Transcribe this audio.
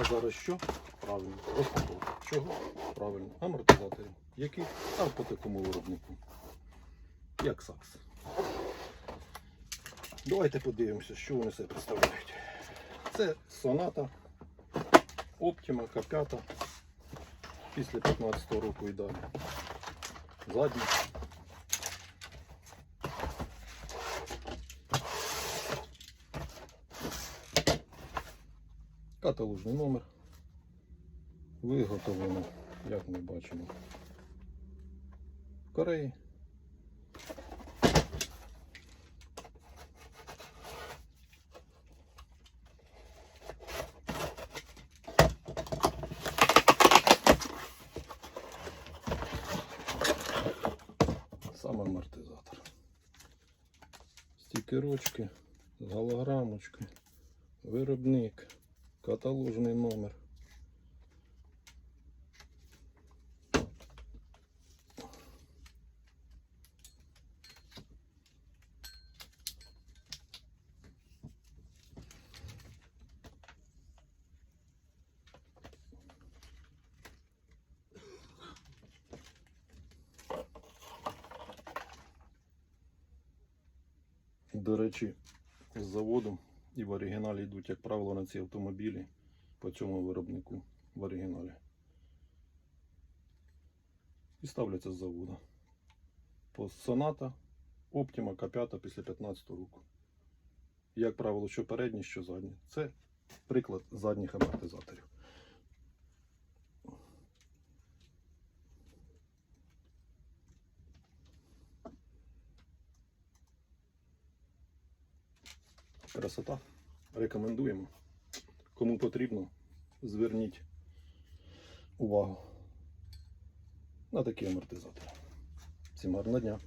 А зараз що? Правильно, розпаковка. Чого? Правильно, амортизаторів. Які? А по такому виробнику. Як сакс. Давайте подивимося, що вони себе представляють. Це соната Optima K5 після 15 року і далі. Задня. Каталожний номер. Виготовлено, як ми бачимо, в Кореї. Сам амортизатор. Стікерочки з голограмочкою, виробник, каталожний номер. До речі, з заводу і в оригіналі йдуть, як правило, на ці автомобілі по цьому виробнику в оригіналі. І ставляться з заводу. По Sonata Optima K5 після 15 року. Як правило, що передні, що задні. Це приклад задніх амортизаторів. Красота. Рекомендуємо. Кому потрібно, зверніть увагу на такі амортизатори. Всім гарного дня!